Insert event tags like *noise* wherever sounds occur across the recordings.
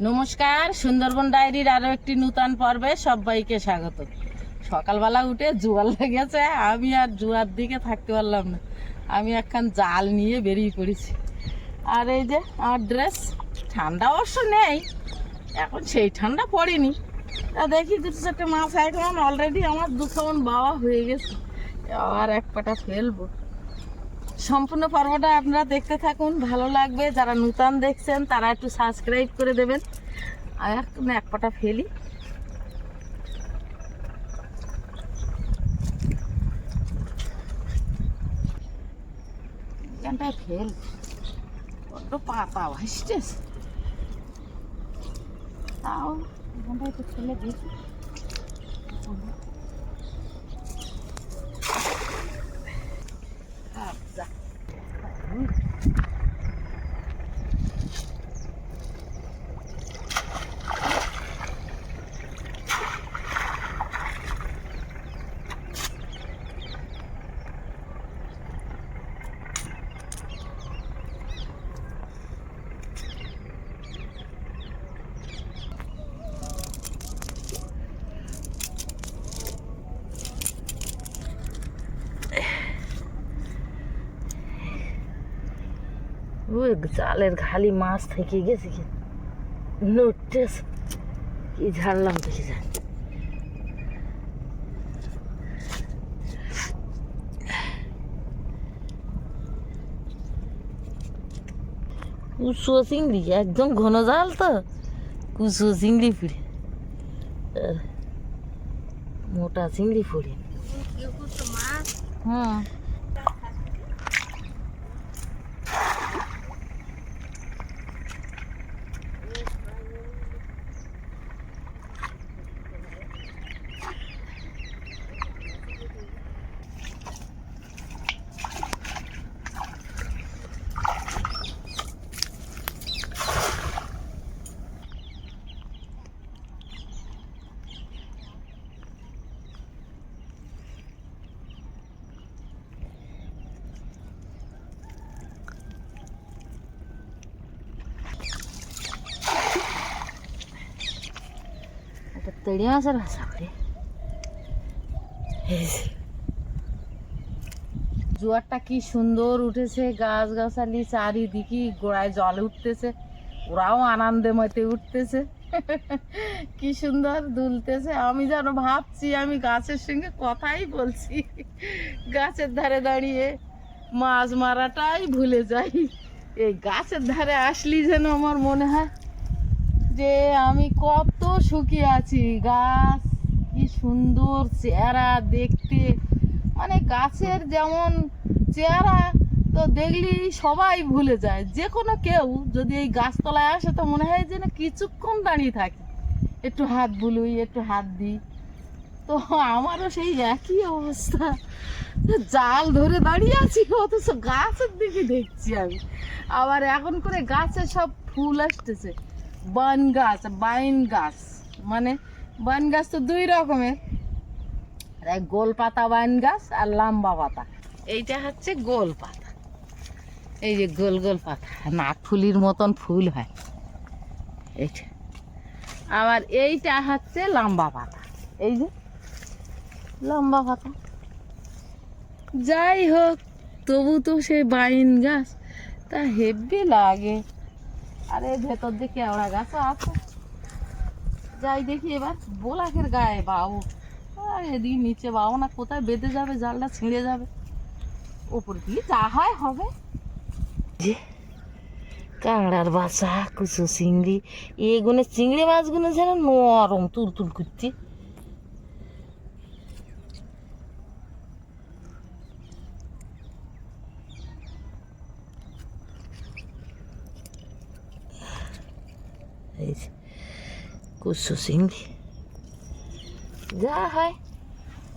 নমস্কার, সুন্দরবন ডায়েরির আরও একটি নূতন পর্বে সবাইকে স্বাগত। সকালবেলা উঠে জোয়ার লেগেছে, আমি আর জোয়ার দিকে থাকতে পারলাম না। আমি একখান জাল নিয়ে বেরিয়ে পড়েছি। আর এই যে আমার ড্রেস ঠান্ডা অবশ্য নেই, এখন সেই ঠান্ডা পড়েনি। তা দেখি দুটো চারটে মাছ এখন অলরেডি আমার দুশো বাবা হয়ে গেছে। আর এক পাটা ফেলব। সম্পূর্ণ পর্বটা আপনারা দেখতে থাকুন, ভালো লাগবে। যারা নূতন দেখছেন, তারা একটু সাবস্ক্রাইব করে দেবেন। আর এক পাটা ফেলি। ফেল। পাতা তাও এখানটা একটু ফেলে দেখি আচ্ছা ওই জালের খালি মাছ থেকে গেছে কি? নোটেস কি ঝাড়লাম দেখি জানি। কুচো চিংড়ি একদম ঘন জাল তো। কুচো চিংড়ি পুড়ে মোটা চিংড়ি পুড়ে হুম। তেড়ে মাছের ভাষা করে জোয়ারটা কি সুন্দর উঠেছে গাছ গাছালি চারিদিকে গোড়ায় জল উঠতেছে, ওরাও আনন্দে মতে উঠতেছে। কি সুন্দর দুলতেছে, আমি যেন ভাবছি, আমি গাছের সঙ্গে কথাই বলছি। গাছের ধারে দাঁড়িয়ে মাছ মারাটাই ভুলে যাই। এই গাছের ধারে আসলি যেন আমার মনে হয়। যে আমি কত সুখী আছি। গাছ, কি সুন্দর চেহারা দেখতে। মানে গাছের যেমন চেহারা, তো দেখলি সবাই ভুলে যায়। যে কোনো কেউ যদি এই গাছতলায় আসে, তো মনে হয় যে না কিছুক্ষণ দাঁড়িয়ে থাকি। একটু হাত বুলুই, একটু হাত দিই। তো আমারও সেই একই অবস্থা। জাল ধরে দাঁড়িয়ে আছি, অথচ গাছের দিকে দেখছি আমি। আবার এখন করে গাছে সব ফুল আসতেছে। বান গাছ, বাইন গাছ। মানে বান গাছ তো দুই রকমের গোল পাতা বাইন গাছ আর লম্বা পাতা। এইটা হচ্ছে গোল পাতা। এই যে গোল গোল পাতা। নাক ফুলির মতন ফুল হয়। এইটা। আবার এইটা হচ্ছে লম্বা পাতা। এই যে লম্বা পাতা। যাই হোক, তবু তো সে বাইন গাছ। তা হেব্বি লাগে। আরে ভেতর দিকে কেওড়া গাছও আছে যাই দেখি এবার, বোলাকের গায়ে বাবু এদিকে নিচে বাবু না, কোথায় বেঁধে যাবে, জালটা ছিঁড়ে যাবে। ওপর দিয়ে যা হয় হবে। যে কাঁকড়ার বাসা, কুচু চিংড়ি এগুলো চিংড়ি মাছগুলো যেন নরম তুল তুল করছে। কুচু চিংড়ি যা হয়।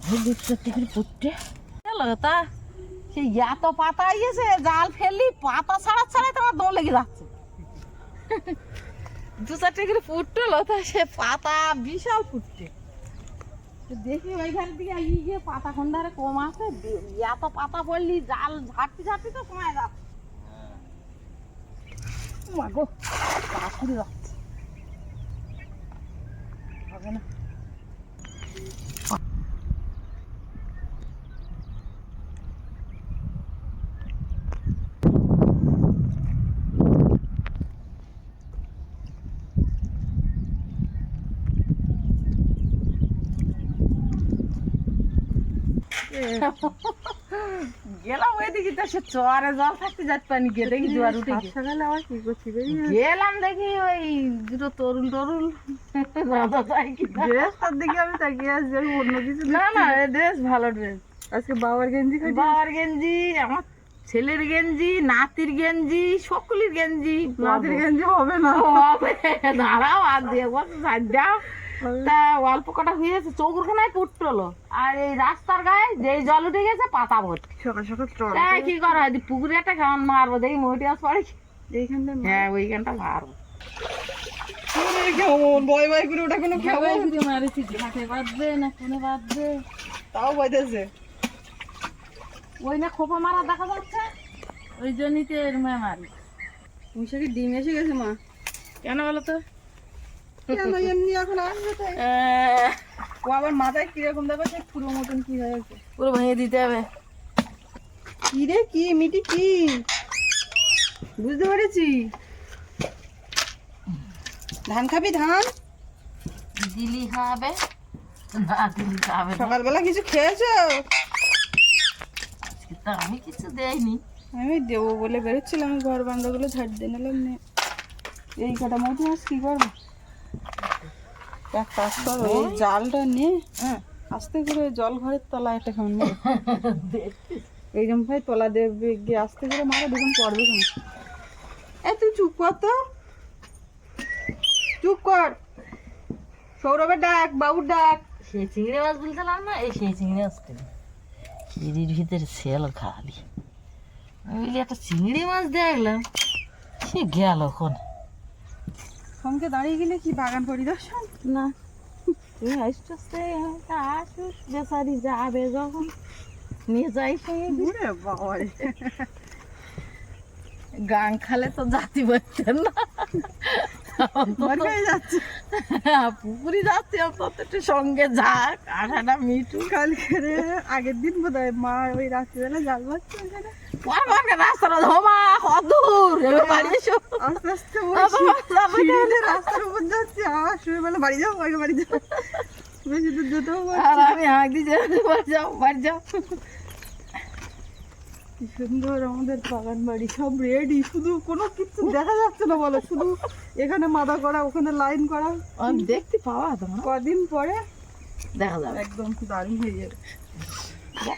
ওই দু চারটে করে পড়তে গেল তা এত পাতা গেছে জাল ফেললি পাতা ছাড়া ছাড়াই তোমার দম লেগে যাচ্ছে। দু চারটে করে ফুটলো তা সে পাতা বিশাল ফুটছে দেখি ওইখান থেকে গিয়ে পাতা খন্ডারে কম আছে এত পাতা পড়লি জাল ঝাড়তে ঝাড়তে তো সময় যাচ্ছে। মা গো পাথরে যাচ্ছে হবে না *laughs* গেলাম ওইদিকে তো সে চরে জল থাকতে যাচ্ছে পানি গিয়ে দেখি জোয়ার উঠে সকালে আবার কি করছি গেলাম দেখি ওই দুটো তাই কি ড্রেসটার দিকে আমি তাকিয়ে আসছি অন্য কিছু না না ড্রেস ভালো ড্রেস। আজকে বাবার গেঞ্জি বাবার গেঞ্জি আমার ছেলের গেঞ্জি নাতির গেঞ্জি সকলের গেঞ্জি। নাতির গেঞ্জি হবে না। হবে দাঁড়াও আর দিয়ে বস দাও। তা অল্প কটা হয়েছে চৌকুরখানায় পুটলো আর এই রাস্তার গায়ে যেই জল উঠে গেছে পাতা ভর্তি। সকাল সকাল কি করা হয় পুকুরে একটা মারবো দেখি মহিটি আস পড়ে এইখানটা হ্যাঁ ওইখানটা মারবো। ভয় ভয় করে ওটা কোনো খাব মারেছি ঘাটে বাঁধবে না কোনে বাঁধবে? তাও ওই না খোপা মারা দেখা যাচ্ছে ওই জন্যই তো এর মারি। ডিম এসে গেছে মা? কেন বলো তো? কেন এমনি এখন আসবে তাই? ও আবার মাথায় কীরকম দেখো সে পুরো মতন কি হয়েছে পুরো ভেঙে দিতে হবে। কি রে কি মিটি কি? বুঝতে পেরেছি। ধান খাবি ধান? দিলি খাবে না দিলি খাবে সকালবেলা কিছু খেয়েছো? আমি কিছু দেয়নি আমি দেবো বলে বেরোচ্ছিলাম ঘর বান্ধাগুলো ঝাড় দিয়ে নিলাম এই কটা মতো আজ কি করব? এক কাজ কর ওই জালটা নিয়ে হ্যাঁ। আস্তে করে জল ঘরের তলায় একটা খান এইরকম ভাই তলা দেবে গিয়ে আস্তে করে মারা দেখুন পড়বে কেন এ তুই চুপ কর তো। চুপ কর। সৌরভের ডাক বাবুর ডাক। সেই চিংড়ি মাছ বলছিলাম না এই সেই চিংড়ি মাছ কিনে চিংড়ির ভিতরে সেল খালি। আমি একটা চিংড়ি মাছ দেখলাম। সে গেল কোন? সঙ্গে দাঁড়িয়ে গেলে কি বাগান পরিদর্শন? না। তুমি আস্তে আসুস বেচারি যাবে যখন। নিয়ে যাই সঙ্গে ঘুরে বাবারে। গান খালে তো জাতি বলতেন না। যাচ্ছে। পুকুরি যাচ্ছি অন্তত একটু সঙ্গে যাক। আঠাটা মিটু কালকে আগের দিন বোধ হয় মা ওই রাত্রিবেলা জাল মারছে ওখানে। রাস্তাটা ধোমা কদূর বাড়ি এসো। আস্তে আস্তে রাস্তার উপর যাচ্ছে আর শুয়ে বাড়ি যাও আগে বাড়ি যাও। বেশি দূর যেতেও আর আমি হাঁক দিয়ে বাড়ি যাও বাড়ি যাও। কি সুন্দর আমাদের বাগান বাড়ি। সব রেডি শুধু কোনো কিছু দেখা যাচ্ছে না বলো শুধু এখানে মাদা করা ওখানে লাইন করা। আমি দেখতে পাওয়া তোমার কদিন পরে দেখা যাবে। একদম দারুণ হয়ে যাবে।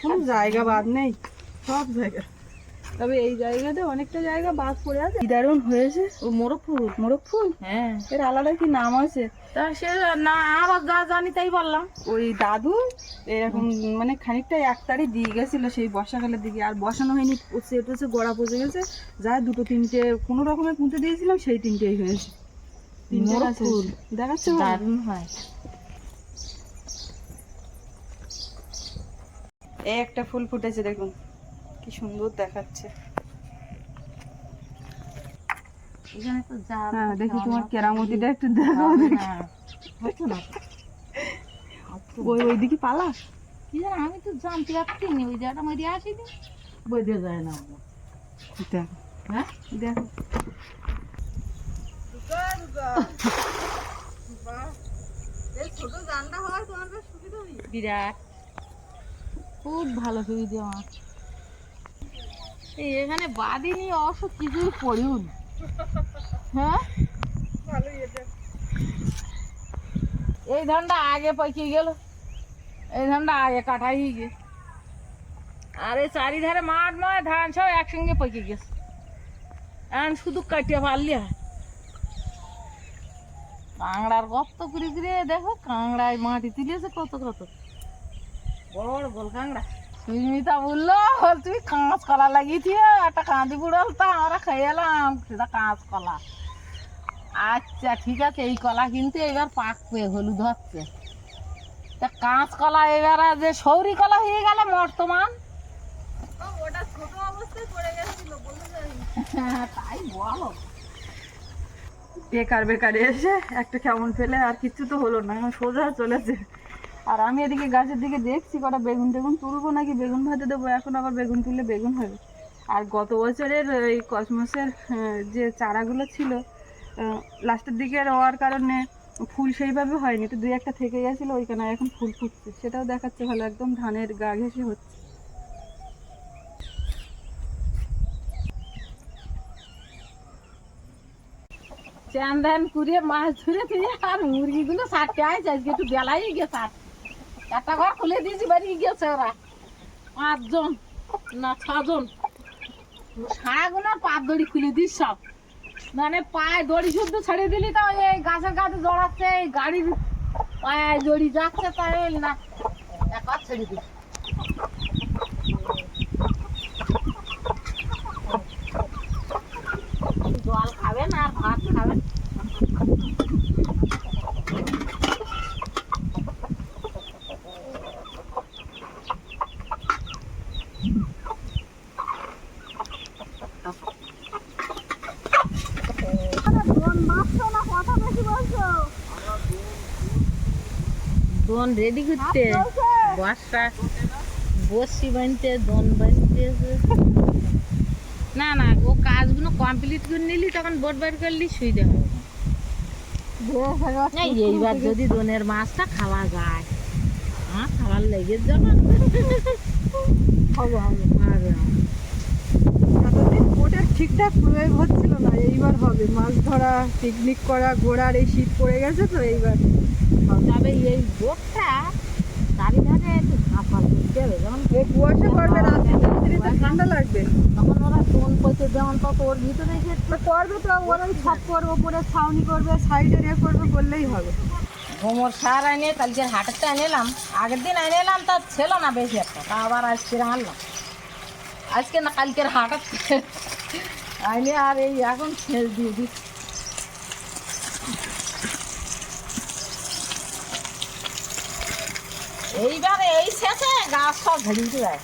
কোনো জায়গা বাদ নেই সব জায়গা। তবে এই জায়গাতে অনেকটা জায়গা বাদ পড়ে আছে। দারুণ হয়েছে। ও মোরগ ফুল মোরগ ফুল হ্যাঁ। এর আলাদা কি নাম আছে? তা সে না আর যা জানি তাই বললাম। ওই দাদু এরকম মানে খানিকটা একতারি দিয়ে গেছিল সেই বর্ষাকালের দিকে আর বসানো হয়নি পচে টচে গোড়া পচে গেছে। যা দুটো তিনটে কোনো রকমের পুঁতে দিয়েছিলাম সেই তিনটেই হয়েছে। তিনটে ফুল। দেখাচ্ছে দারুণ হয়। এই একটা ফুল ফুটেছে দেখুন। কি সুন্দর দেখাচ্ছে। এখানে তো যা হ্যাঁ দেখি তোমার কেরামতিটা একটু দেখাও দেখি। না। ওই ওইদিকে পালা। কি জানো আমি তো জানতে পারছি না ওই জায়গাটা মধ্যে আসিনি। বোঝা যায় না দেখো। হ্যাঁ? দেখো। বিরাট। খুব ভালো সুবিধা আমার। এই এখানে বাদিনি অসুখ কিছুই পড়িও না। হ্যাঁ? এই ধানটা আগে পাইকে গেল। এই ধানটা আগে কাটাই গে। আর চারিধারে মাঠ নয়, ধান সব একসঙ্গে পাইকে গেছে। এখন শুধু কাটিয়ে পারলি হয়। কাংড়ার গর্ত করে করে দেখো কাংড়ায় মাটি তুলেছে কত কত। বড় বড় গোল কাংড়া সুস্মিতা বলল তুমি কাঁচ কলা লাগিয়েছিও? একটা কাঁদি বুড়াল তা, আমরা খেয়ে এলাম। সেটা কাঁচ কলা। আচ্ছা ঠিক আছে, এই কলা কিন্তু এবার পাকবে, হলুদ হচ্ছে। তা কাঁচ কলা এবার যে সৌরি কলা হয়ে গেল বর্তমান। ওটা ছোট অবস্থায় পড়ে তাই বলো। বেকার বেকার এসে, একটা কেমন ফেলে আর কিচ্ছু তো হলো না, সোজা চলেছে। আর আমি এদিকে গাছের দিকে দেখছি কটা বেগুন টেগুন তুলবো নাকি? বেগুন ভাতে দেবো। এখন আবার বেগুন তুললে বেগুন হবে। আর গত বছরের এই কসমসের যে চারাগুলো ছিল লাস্টের দিকে রওয়ার কারণে ফুল সেইভাবে হয়নি। তো দুই একটা থেকে গেছিল, ওইখানে এখন ফুল ফুটছে। সেটাও দেখাচ্ছে ভালো, একদম ধানের গা ঘেঁষে হচ্ছে। চ্যান ধান করে মাছ ধরে আর মুরগিগুলো সারতে আইছে। আজকে একটু বেলাই গেছে আর। একটা ঘর খুলে দিয়েছি, বাড়ি গেছে ওরা। পাঁচজন না ছজন। সারাগুলো পাত দড়ি খুলে দিস সব। মানে পায়ে দড়ি শুদ্ধ ছেড়ে দিলি তো, এই গাছের গাছে জড়াচ্ছে, এই গাড়ির পায়ে দড়ি যাচ্ছে তাই না। একবার ছেড়ে দিস। জল খাবেন আর ভাত খাবেন দোন রেডি করতে। বর্ষা বসি বানতে দোন বানতে। না না ও কাজগুলো কমপ্লিট করে নিলি তখন বোট বের করলি সুবিধা হবে। এই এইবার যদি দোনের মাছটা খাওয়া যায়। হ্যাঁ খাওয়ার লেগে যাবে। হবে হবে। ঠিকঠাক প্রয়োগ হচ্ছিল না এইবার হবে। মাছ ধরা পিকনিক করা ঘোরার এই শীত পড়ে গেছে তো এইবার তবে এই বোটটা চারিধারে একটু ঝাঁপা করতে হবে যেমন কুয়াশা পড়বে রাত্রি রাত্রিতে ঠান্ডা লাগবে। তখন ওরা টোন পচে যেমন তত ওর ভিতরে এসে করবে তো ওরাই ছাদ করব উপরে ছাউনি করবে সাইডে রে করবে করলেই হবে। ঘুমোর সার এনে কালকে হাটেরটা এনেলাম আগের দিন এনেলাম তা ছিল না বেশি একটা তা আবার আজকে আনলাম। আজকে না কালকের হাটের আইনে আর এই এখন ছেড় দিয়ে দিচ্ছি। এইবারে এই শেষে গাছ সব ঝেড়িয়ে যায়।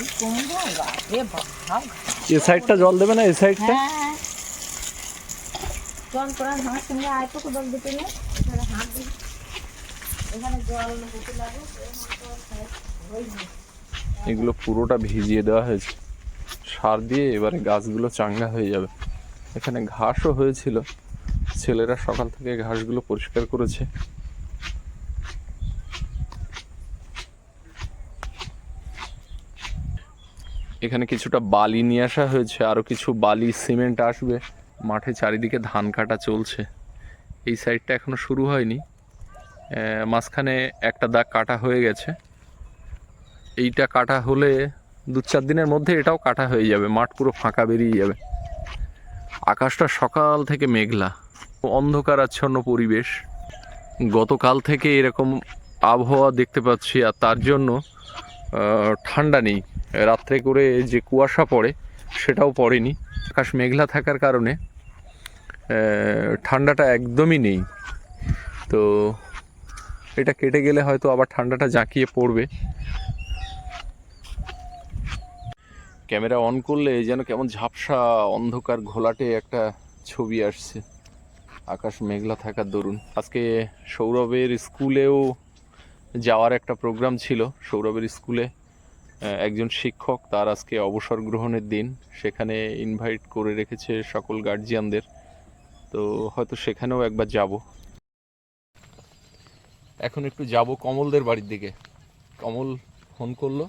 এই কুমড়ো গাছ, এ সাইডটা জল দেবে না? এই সাইডটা? হ্যাঁ। জল করার হাঁস আয়টুকু জল দিতে এখানে এখানে জল দিতে লাগে এগুলো পুরোটা ভিজিয়ে দেওয়া হয়েছে। সার দিয়ে এবারে গাছগুলো চাঙ্গা হয়ে যাবে। এখানে ঘাসও হয়েছিল। ছেলেরা সকাল থেকে ঘাসগুলো পরিষ্কার করেছে। এখানে কিছুটা বালি নিয়ে আসা হয়েছে আরও কিছু বালি, সিমেন্ট আসবে। মাঠে চারিদিকে ধান কাটা চলছে। এই সাইডটা এখনও শুরু হয়নি। মাঝখানে একটা দাগ কাটা হয়ে গেছে। এইটা কাটা হলে দু চার দিনের মধ্যে এটাও কাটা হয়ে যাবে, মাঠ পুরো ফাঁকা বেরিয়ে যাবে। আকাশটা সকাল থেকে মেঘলা অন্ধকার আচ্ছন্ন পরিবেশ। গতকাল থেকে এরকম আবহাওয়া দেখতে পাচ্ছি, আর তার জন্য ঠান্ডা নেই। রাত্রে করে যে কুয়াশা পড়ে, সেটাও পড়েনি। আকাশ মেঘলা থাকার কারণে ঠান্ডাটা একদমই নেই। তো এটা কেটে গেলে হয়তো আবার ঠান্ডাটা জাঁকিয়ে পড়বে। ক্যামেরা অন করলে যেন কেমন ঝাপসা অন্ধকার ঘোলাটে একটা ছবি আসছে। আকাশ মেঘলা থাকার দরুন। আজকে সৌরভের স্কুলেও যাওয়ার একটা প্রোগ্রাম ছিল সৌরভের স্কুলে। একজন শিক্ষক, তার আজকে অবসর গ্রহণের দিন। সেখানে ইনভাইট করে রেখেছে সকল গার্জিয়ানদের তো হয়তো সেখানেও একবার যাব। এখন একটু যাব কমলদের বাড়ির দিকে। কমল ফোন করল,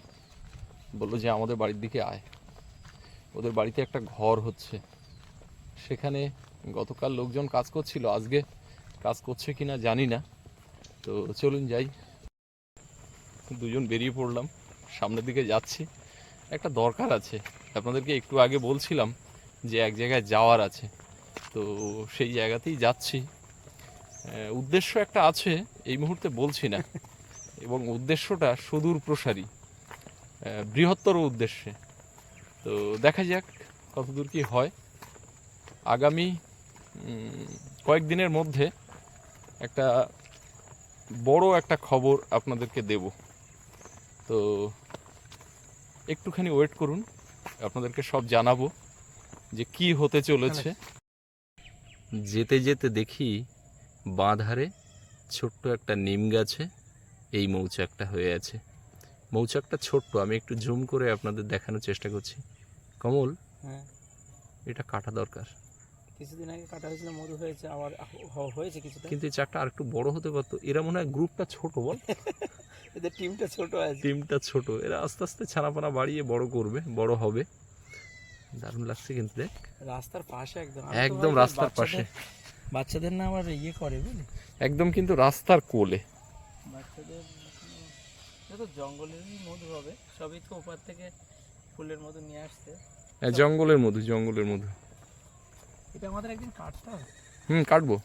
বলল যে আমাদের বাড়ির দিকে আয়। ওদের বাড়িতে একটা ঘর হচ্ছে। সেখানে গতকাল লোকজন কাজ করছিল। আজকে কাজ করছে কিনা জানি না। তো চলুন যাই। দুজন বেরিয়ে পড়লাম সামনের দিকে যাচ্ছি। একটা দরকার আছে আপনাদেরকে একটু আগে বলছিলাম যে এক জায়গায় যাওয়ার আছে তো সেই জায়গাতেই যাচ্ছি। উদ্দেশ্য একটা আছে এই মুহূর্তে বলছি না *laughs* এবং উদ্দেশ্যটা সুদূর প্রসারী বৃহত্তর উদ্দেশ্যে। তো দেখা যাক কতদূর কি হয়। আগামী কয়েকদিনের মধ্যে একটা বড় একটা খবর আপনাদেরকে দেব। তো একটুখানি ওয়েট করুন আপনাদেরকে সব জানাব যে কি হতে চলেছে। যেতে যেতে দেখি বাঁধারে ছোট্ট একটা নিম গাছে এই মৌচাকটা হয়ে আছে। মৌচাকটা ছোট্ট আমি একটু জুম করে আপনাদের দেখানোর চেষ্টা করছি। কমল হ্যাঁ। এটা কাটা দরকার। কিছুদিন আগে কাটা হয়েছিল মধু হয়েছে আবার হয়েছে কিছুটা। কিন্তু এই চাকটা আর একটু বড় হতে পারতো। এরা মনে হয় গ্রুপটা ছোট বল। *laughs* এদের টিমটা ছোট আছে। টিমটা ছোট। এরা আস্তে আস্তে ছানাপানা বাড়িয়ে বড় করবে বড় হবে। দারুণ লাগছে কিন্তু দেখ। রাস্তার পাশে একদম। একদম রাস্তার পাশে। বাচ্চাদের না আবার ইয়ে করে বুঝলি? একদম কিন্তু রাস্তার কোলে। বাচ্চাদের তো জঙ্গলেরই মধু হবে। সবই তো ওপার থেকে ফুলের মধু নিয়ে আসছে। হ্যাঁ, জঙ্গলের মধু জঙ্গলের মধু। এটা আমাদের একদিন কাটতে হবে। হুম কাটবো।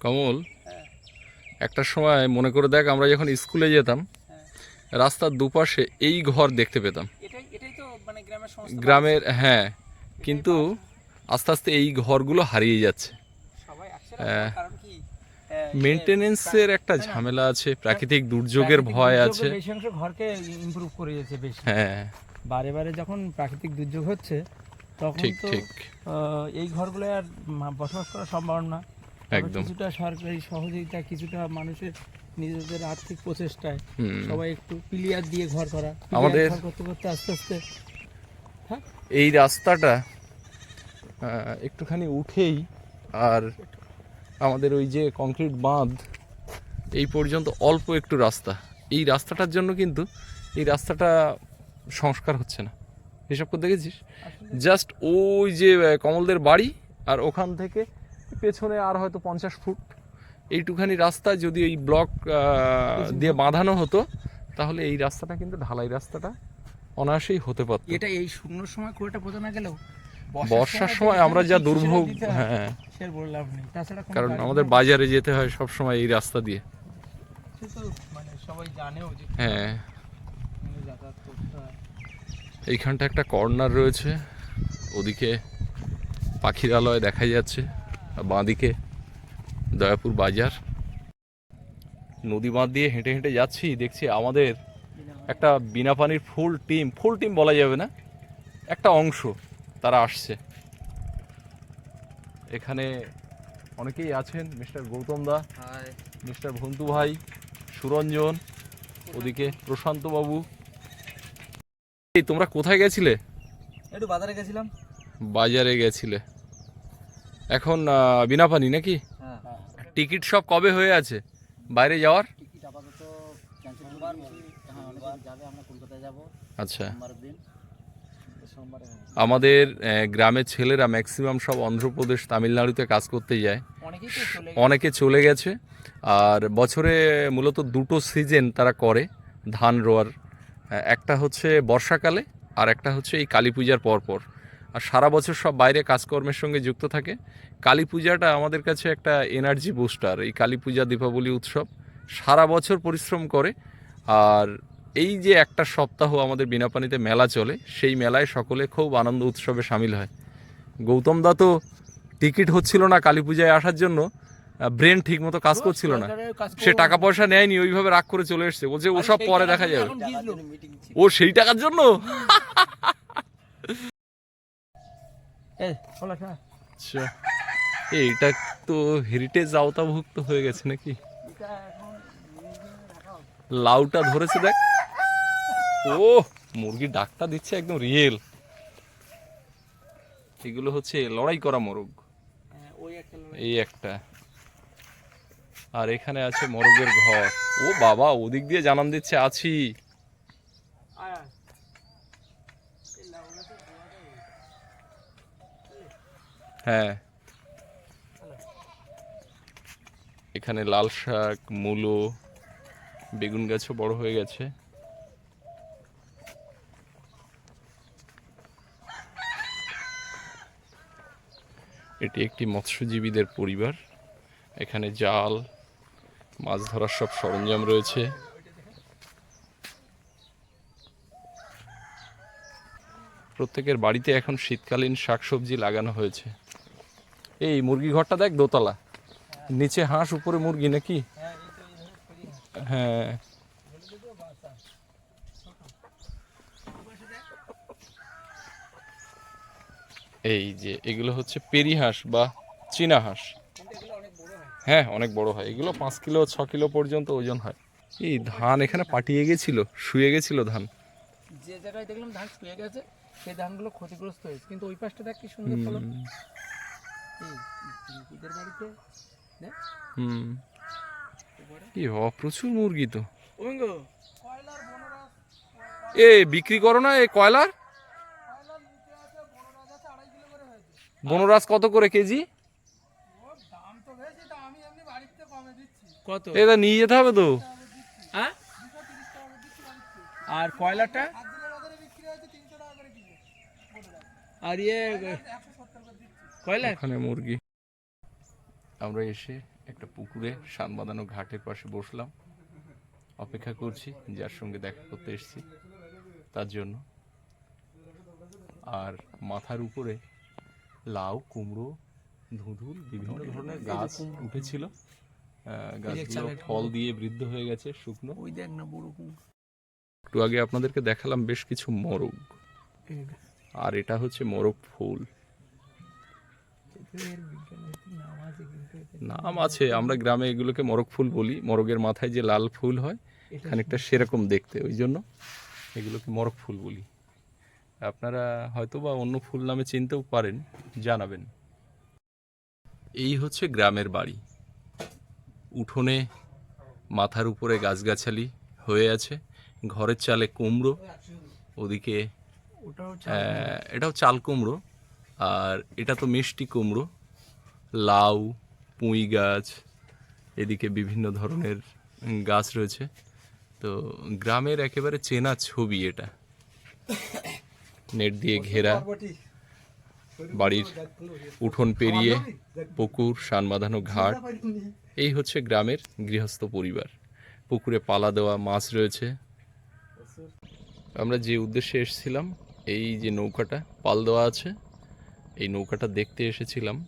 কমল হ্যাঁ। একটা সময় মনে করে দেখ আমরা যখন স্কুলে যেতাম হ্যাঁ। রাস্তার দুপাশে এই ঘর দেখতে পেতাম। এটাই এটাই তো মানে গ্রামের গ্রামের হ্যাঁ কিন্তু আস্তে আস্তে এই ঘরগুলো হারিয়ে যাচ্ছে। হ্যাঁ। মেনটেনেন্সের একটা ঝামেলা আছে প্রাকৃতিক দুর্যোগের ভয় আছে। ঘরকে ইমপ্রুভ করে যাচ্ছে বেশি। হ্যাঁ। বারে বারে যখন প্রাকৃতিক দুর্যোগ হচ্ছে তখন ঠিক ঠিক। এই ঘরগুলো আর বসবাস করা সম্ভব না একদম। কিছুটা সরকারি সহযোগিতা কিছুটা মানুষের নিজেদের আর্থিক প্রচেষ্টায়। সবাই একটু পিলিয়ার দিয়ে ঘর করা আমাদের- করতে করতে আস্তে আস্তে হ্যাঁ? এই রাস্তাটা একটুখানি উঠেই আর আমাদের ওই যে কংক্রিট বাঁধ এই পর্যন্ত অল্প একটু রাস্তা। এই রাস্তাটার জন্য কিন্তু এই রাস্তাটা সংস্কার হচ্ছে না। হিসাব করে দেখেছিস? জাস্ট ওই যে কমলদের বাড়ি আর ওখান থেকে পেছনে আর হয়তো পঞ্চাশ ফুট। এইটুখানি রাস্তা যদি এই ব্লক দিয়ে বাঁধানো হতো তাহলে এই রাস্তাটা কিন্তু ঢালাই রাস্তাটা অনায়াসেই হতে পারত। এটা এই শূন্য সময় খুঁড়েটা বোঝা না গেলেও বর্ষার সময় আমরা যা দুর্ভোগ হ্যাঁ কারণ আমাদের বাজারে যেতে হয় সব সময় এই রাস্তা দিয়ে। মানে সবাই জানেও হ্যাঁ। হয়। এইখানটা একটা কর্নার রয়েছে ওদিকে পাখিরালয় দেখা যাচ্ছে। বাঁদিকে দয়াপুর বাজার। নদী বাঁধ দিয়ে হেঁটে হেঁটে যাচ্ছি দেখছি আমাদের একটা বিনা পানির ফুল টিম ফুল টিম বলা যাবে না একটা অংশ তারা আসছে। এখানে অনেকেই আছেন মিস্টার গৌতম দা মিস্টার ভন্তু ভাই সুরঞ্জন ওদিকে প্রশান্ত বাবু। এই তোমরা কোথায় গেছিলে? একটু বাজারে গেছিলাম। বাজারে গেছিলে। এখন বিনা পানি নাকি? হ্যাঁ। টিকিট সব কবে হয়ে আছে? বাইরে যাওয়ার? হ্যাঁ আচ্ছা। আমাদের গ্রামের ছেলেরা ম্যাক্সিমাম সব অন্ধ্রপ্রদেশ তামিলনাড়ুতে কাজ করতে যায়। অনেকে চলে গেছে। আর বছরে মূলত দুটো সিজন তারা করে ধান রোয়ার। একটা হচ্ছে বর্ষাকালে আর একটা হচ্ছে এই কালী পূজার পরপর। আর সারা বছর সব বাইরে কাজকর্মের সঙ্গে যুক্ত থাকে। কালী পূজাটা আমাদের কাছে একটা এনার্জি বুস্টার এই কালী পূজা দীপাবলি উৎসব। সারা বছর পরিশ্রম করে আর এই যে একটা সপ্তাহ আমাদের বিনাপানিতে মেলা চলে সেই মেলায় সকলে খুব আনন্দ উৎসবে সামিল হয়। গৌতম দা তো টিকিট হচ্ছিল না কালী পূজায় আসার জন্য ব্রেন ঠিক মতো কাজ করছিল না। সে টাকা পয়সা নেয়নি ওইভাবে রাগ করে চলে এসছে। বলছে ওসব পরে দেখা যাবে। ও সেই টাকার জন্য? আচ্ছা। এইটা তো হেরিটেজ আওতাভুক্ত হয়ে গেছে নাকি? লাউটা ধরেছে দেখ। ও মুরগির ডাকটা দিচ্ছে একদম রিয়েল এগুলো হচ্ছে লড়াই করা মোরগ। লড়াই। এই একটা। আর এখানে আছে মোরগের ঘর। ও বাবা ওদিক দিয়ে জানান দিচ্ছে আছি আয়, আয়। এই লাউ গাছের গোড়াটা এই। হ্যাঁ। এখানে লাল শাক, মূলো, বেগুন গাছও বড় হয়ে গেছে। এটি একটি মৎস্যজীবীদের পরিবার। এখানে জাল, মাছ ধরার সব সরঞ্জাম রয়েছে। প্রত্যেকের বাড়িতে এখন শীতকালীন শাকসবজি লাগানো হয়েছে। এই মুরগি ঘরটা দেখ দোতলা। নিচে হাঁস উপরে মুরগি নাকি? হ্যাঁ। এই যে এগুলো হচ্ছে পেরি হাঁস বা চীনা হাঁস। হ্যাঁ অনেক বড় হয়। এগুলো পাঁচ কিলো ছ কিলো পর্যন্ত ওজন হয়। এই ধান এখানে পাটিয়ে গেছিল শুয়ে গেছিল ধান। যে জায়গায় দেখলাম ধান শুয়ে গেছে সেই ধানগুলো ক্ষতিগ্রস্ত হয়েছে। কিন্তু ওই পাশটা দেখ কি সুন্দর ফলন। বাড়িতে হুম। কি হ প্রচুর মুরগি তো। এ বিক্রি করো না এই কয়লার? বনরাজ কত করে কেজি? কত? এটা নিয়ে যেতে হবে তো। হ্যাঁ? আর কয়লাটা আর ইয়ে কয়লা ওখানে মুরগি। আমরা এসে একটা পুকুরে শান বাঁধানো ঘাটের পাশে বসলাম। অপেক্ষা করছি যার সঙ্গে দেখা করতে এসেছি তার জন্য। আর মাথার উপরে লাউ কুমড়ো ধুঁধুল বিভিন্ন ধরনের গাছ উঠেছিল। গাছগুলো ফল দিয়ে বৃদ্ধ হয়ে গেছে শুকনো। ওই দেখ না বড় কুমড়ো। একটু আগে আপনাদেরকে দেখালাম বেশ কিছু মোরগ। আর এটা হচ্ছে মোরগ ফুল। নাম আছে আমরা গ্রামে এগুলোকে মরগ ফুল বলি। মরগের মাথায় যে লাল ফুল হয় খানিকটা সেরকম দেখতে ওই জন্য এগুলোকে মরগ ফুল বলি। আপনারা হয়তো বা অন্য ফুল নামে চিনতেও পারেন জানাবেন। এই হচ্ছে গ্রামের বাড়ি। উঠোনে মাথার উপরে গাছগাছালি হয়ে আছে ঘরের চালে কুমড়ো ওদিকে এটাও চাল কুমড়ো। আর এটা তো মিষ্টি কুমড়ো, লাউ, পুঁই গাছ, এদিকে বিভিন্ন ধরনের গাছ রয়েছে। তো গ্রামের একেবারে চেনা ছবি এটা। নেট দিয়ে ঘেরা, বাড়ির উঠোন পেরিয়ে, পুকুর সান বাঁধানো ঘাট, এই হচ্ছে গ্রামের গৃহস্থ পরিবার। পুকুরে পালা দেওয়া মাছ রয়েছে। আমরা যে উদ্দেশ্যে এসেছিলাম, এই যে নৌকাটা পাল দেওয়া আছে। এই নৌকাটা দেখতে এসেছিলাম।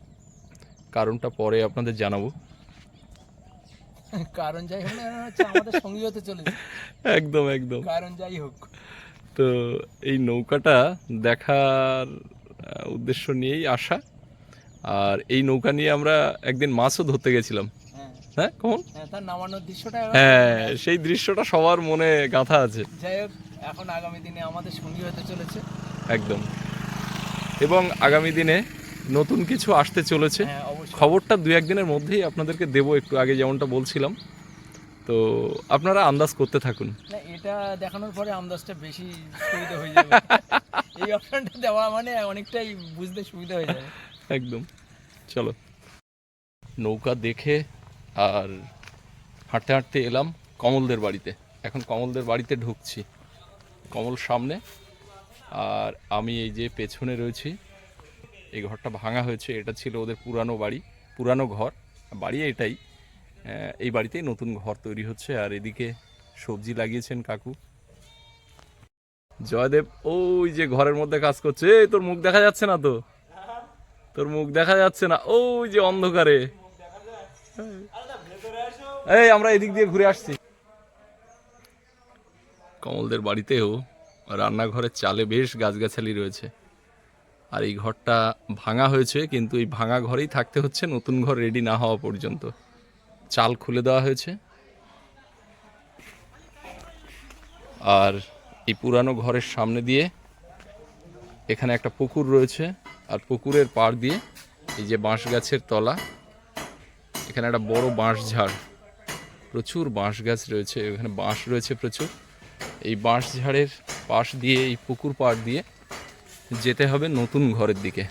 কারণটা পরে আপনাদের জানাব। কারণ যাই হোক না আমাদের সঙ্গী হতে চলেছে। *laughs* একদম একদম। কারণ যাই হোক। তো এই নৌকাটা দেখার উদ্দেশ্য নিয়েই আসা। আর এই নৌকা নিয়ে আমরা একদিন মাছও ধরতে গেছিলাম। হ্যাঁ। হ্যাঁ কখন হ্যাঁ তার নামানোর দৃশ্যটা হ্যাঁ সেই দৃশ্যটা সবার মনে গাঁথা আছে। যাই হোক এখন আগামী দিনে আমাদের সঙ্গী হতে চলেছে। একদম। এবং আগামী দিনে নতুন কিছু আসতে চলেছে। হ্যাঁ খবরটা দু একদিনের মধ্যেই আপনাদেরকে দেবো একটু আগে যেমনটা বলছিলাম। তো আপনারা আন্দাজ করতে থাকুন। এটা দেখানোর পরে আন্দাজটা বেশি সুবিধা হয়ে যাবে। এই অপশনটা দেওয়া মানে অনেকটাই বুঝতে সুবিধা হয়ে যাবে। একদম। চলো। নৌকা দেখে আর হাঁটতে হাঁটতে এলাম কমলদের বাড়িতে। এখন কমলদের বাড়িতে ঢুকছি। কমল সামনে। আর আমি এই যে পেছনে রয়েছি, এই ঘরটা ভাঙা হয়েছে, এটা ছিল ওদের পুরানো বাড়ি, পুরানো ঘর, বাড়ি এটাই। এই বাড়িতেই নতুন ঘর তৈরি হচ্ছে, আর এদিকে সবজি লাগিয়েছেন কাকু। জয়দেব, ওই যে ঘরের মধ্যে কাজ করছে, এই তোর মুখ দেখা যাচ্ছে না তো? তোর মুখ দেখা যাচ্ছে না, ওই যে অন্ধকারে। এই, আমরা এদিক দিয়ে ঘুরে আসছি। কমলদের বাড়িতেও রান্নাঘরের চালে বেশ গাছগাছালি রয়েছে। আর এই ঘরটা ভাঙা হয়েছে, কিন্তু এই ভাঙা ঘরেই থাকতে হচ্ছে, নতুন ঘর রেডি না হওয়া পর্যন্ত। চাল খুলে দেওয়া হয়েছে। আর এই পুরানো ঘরের সামনে দিয়ে এখানে একটা পুকুর রয়েছে, আর পুকুরের পাড় দিয়ে এই যে বাঁশ গাছের তলা, এখানে একটা বড় বাঁশ ঝাড়, প্রচুর বাঁশ গাছ রয়েছে, এখানে বাঁশ রয়েছে প্রচুর। এই বাঁশ ঝাড়ের পাশ দিয়ে, এই পুকুর পাড় দিয়ে যেতে হবে নতুন ঘরের দিকে।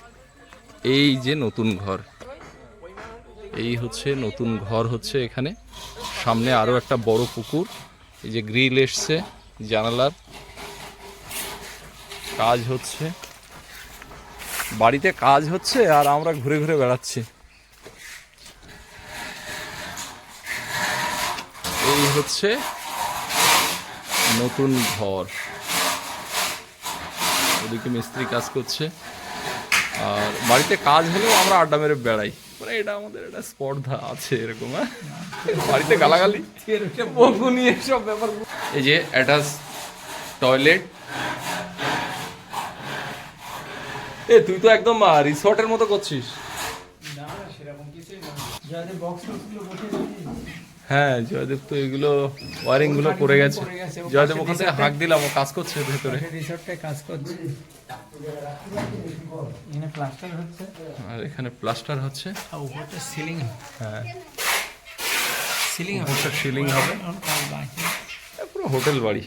এই যে নতুন ঘর, এই হচ্ছে নতুন ঘর হচ্ছে এখানে। সামনে আরও একটা বড় পুকুর, এই যে গ্রিল এসছে জানালার। কাজ হচ্ছে, বাড়িতে কাজ হচ্ছে আর আমরা ঘুরে ঘুরে বেড়াচ্ছি। এই হচ্ছে নতুন ঘর। ওদিকে মিস্ত্রি কাজ করছে। আর বাড়িতে কাজ হলেও আমরা আড্ডা মেরে বেড়াই। মানে এটা আমাদের একটা স্পর্ধা আছে এরকম হ্যাঁ? বাড়িতে গালাগালি। বকুনি এসব ব্যাপার। এই যে অ্যাটাচ টয়লেট। এ তুই তো একদম রিসর্টের মতো করছিস। না না সেরকম কিছুই না। যাদের বক্স বসে হ্যাঁ জয়দেব তো এগুলো ওয়ারিংগুলো করে গেছে। জয়দেব ওখান থেকে হাঁক দিলাম ও কাজ করছে ভেতরে। কাজ করছে। এখানে প্লাস্টার হচ্ছে। আর এখানে প্লাস্টার হচ্ছে। আর উপরটা সিলিং হ্যাঁ। সিলিং উপরটা সিলিং হবে। পুরো হোটেল বাড়ি।